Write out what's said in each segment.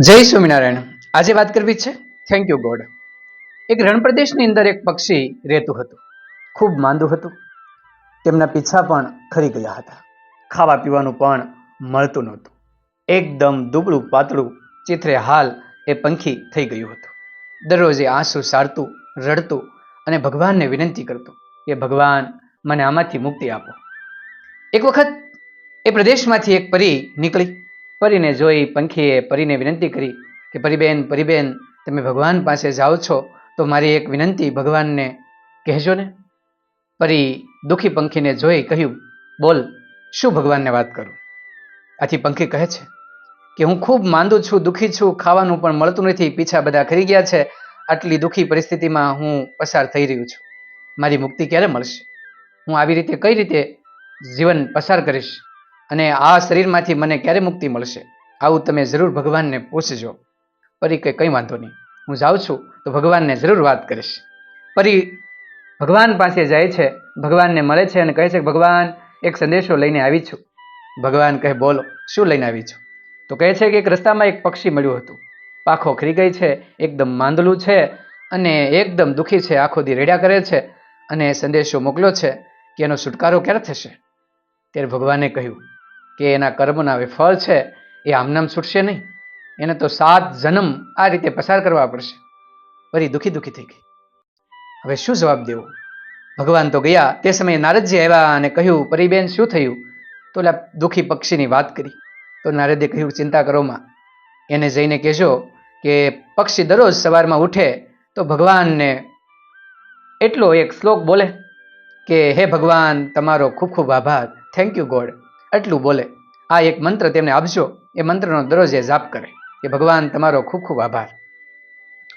જય સ્વામિનારાયણ. આજે વાત કરવી છે થેન્ક યુ ગોડ એક રણપ્રદેશની અંદર એક પક્ષી રહેતું હતું. ખૂબ માંદું હતું. તેમના પીછા પણ ખરી ગયા હતા. ખાવા પીવાનું પણ મળતું નહોતું. એકદમ દુબળું પાતળું ચિત્રે હાલ એ પંખી થઈ ગયું હતું. દરરોજ એ આંસુ સારતું, રડતું અને ભગવાનને વિનંતી કરતું કે, ભગવાન, મને આમાંથી મુક્તિ આપો. એક વખત એ પ્રદેશમાંથી એક પરી નીકળી. પરીને જોઈ પંખીએ પરીને વિનંતી કરી કે, પરીબેન પરીબેન, તમે ભગવાન પાસે જાઓ છો, તો મારી એક વિનંતી ભગવાનને કહેજો ને. પરી દુઃખી પંખીને જોઈ કહ્યું, બોલ, શું ભગવાનને વાત કરું? આથી પંખી કહે છે કે, હું ખૂબ માંદું છું, દુઃખી છું, ખાવાનું પણ મળતું નથી, પીછા બધા ખરી ગયા છે, આટલી દુઃખી પરિસ્થિતિમાં હું પસાર થઈ રહ્યું છું. મારી મુક્તિ ક્યારે મળશે? હું આવી રીતે કઈ રીતે જીવન પસાર કરીશ? અને આ શરીરમાંથી મને ક્યારે મુક્તિ મળશે? આવું તમે જરૂર ભગવાનને પૂછજો. પરી કે કંઈ વાંધો નહીં. હું જાઉં છું તો ભગવાનને જરૂર વાત કરીશ. પરી ભગવાન પાસે જાય છે, ભગવાનને મળે છે અને કહે છે કે, ભગવાન, એક સંદેશો લઈને આવી છું. ભગવાન કહે, બોલો, શું લઈને આવી છું? તો કહે છે કે, એક રસ્તામાં એક પક્ષી મળ્યું હતું. પાખો ખરી ગઈ છે, એકદમ માંદલું છે અને એકદમ દુઃખી છે. આખો દી રેડ્યા કરે છે અને સંદેશો મોકલ્યો છે કે એનો છુટકારો ક્યારે થશે? ત્યારે ભગવાને કહ્યું કે એના કર્મના હવે ફળ છે, એ આમનામ છૂટશે નહીં. એને તો સાત જન્મ આ રીતે પસાર કરવા પડશે. ફરી દુઃખી દુઃખી થઈ ગઈ. હવે શું જવાબ દેવો? ભગવાન તો ગયા, તે સમયે નારદજી આવ્યા અને કહ્યું, પરીબેન, શું થયું? તો એટલે દુઃખી પક્ષીની વાત કરી. તો નારદે કહ્યું, ચિંતા કરોમાં એને જઈને કહેજો કે પક્ષી દરરોજ સવારમાં ઉઠે તો ભગવાનને એટલો એક શ્લોક બોલે કે, હે ભગવાન, તમારો ખૂબ ખૂબ આભાર. થેન્ક યુ ગોડ એટલું બોલે. આ એક મંત્ર તેમને આપજો. એ મંત્રનો દરરોજ એ જાપ કરે. કે ભગવાન તમારો ખૂબ ખૂબ આભાર.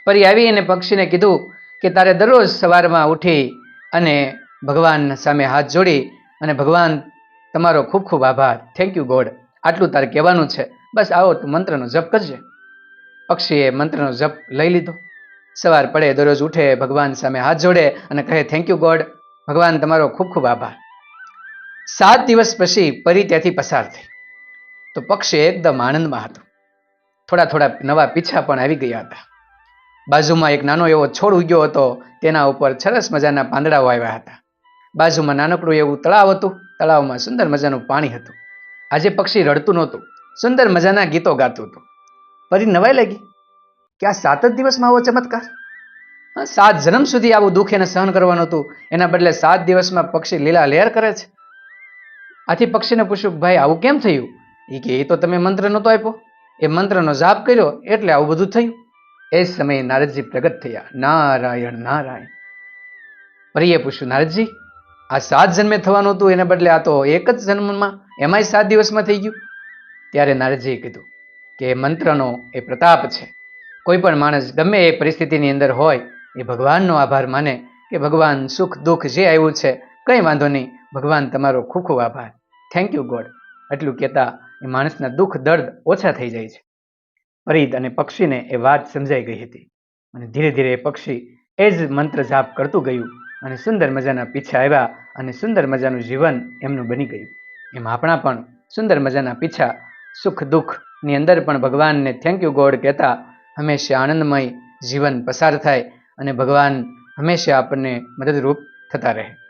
પરી આવી એને પક્ષીને કીધું કે તારે દરરોજ સવારમાં ઉઠી અને ભગવાન સામે હાથ જોડી અને ભગવાન તમારો ખૂબ ખૂબ આભાર. થેન્ક યુ ગોડ આટલું તારે કહેવાનું છે. બસ આવો તું મંત્રનો જપ કરજે. પક્ષીએ મંત્રનો જપ લઈ લીધો. સવાર પડે, દરરોજ ઉઠે, ભગવાન સામે હાથ જોડે અને કહે થેન્ક યુ ગોડ ભગવાન તમારો ખૂબ ખૂબ આભાર. સાત દિવસ પછી પરી ત્યાંથી પસાર થઈ. તો પક્ષી એકદમ આનંદમાં હતો. થોડા થોડા નવા પીછા પણ આવી ગયા હતા. બાજુમાં એક નાનો એવો છોડ ઉગ્યો હતો. તેના ઉપર સરસ મજાના પાંદડાઓ આવ્યા હતા. બાજુમાં નાનકડું એવું તળાવ હતું. તળાવમાં સુંદર મજાનું પાણી હતું. આજે પક્ષી રડતું નહોતું. સુંદર મજાના ગીતો ગાતું હતું. પરી નવાઈ લાગી? કે આ સાત જ દિવસમાં આવો ચમત્કાર? સાત જન્મ સુધી આવું દુઃખ એને સહન કરવાનું હતું. એના બદલે સાત દિવસમાં પક્ષી લીલા લહેર કરે છે. આથી પક્ષીને પૂછ્યું, ભાઈ, આવું કેમ થયું? એ કે એ તો તમે મંત્ર નહોતો આપ્યો. એ મંત્રનો જાપ કર્યો, એટલે આવું બધું થયું. એ સમયે નારદજી પ્રગટ થયા. નારાયણ નારાયણ. પરીએ પૂછ્યું, નારદજી, આ સાત જન્મે થવાનું હતું, એને બદલે આ તો એક જ જન્મમાં એમાંય સાત દિવસમાં થઈ ગયું. ત્યારે નારદજીએ કીધું કે, મંત્રનો એ પ્રતાપ છે. કોઈ પણ માણસ ગમે એ પરિસ્થિતિની અંદર હોય, એ ભગવાનનો આભાર માને કે ભગવાન સુખ દુઃખ જે આવ્યું છે, કંઈ વાંધો નહીં, ભગવાન તમારો ખૂબ ખૂબ આભાર. થેન્ક યુ ગોડ એટલું કહેતા એ માણસના દુઃખ, દર્દ ઓછા થઈ જાય છે. ફરીદ અને પક્ષીને એ વાત સમજાઈ ગઈ હતી. અને ધીરે ધીરે એ પક્ષી એ જ મંત્ર જાપ કરતું ગયું અને સુંદર મજાના પીછા આવ્યા અને સુંદર મજાનું જીવન એમનું બની ગયું. એમ આપણા પણ સુંદર મજાના પીછા, સુખ દુઃખની અંદર પણ ભગવાનને થેન્ક યુ ગોડ કહેતા હંમેશા આનંદમય જીવન પસાર થાય અને ભગવાન હંમેશા આપણને મદદરૂપ થતા રહે.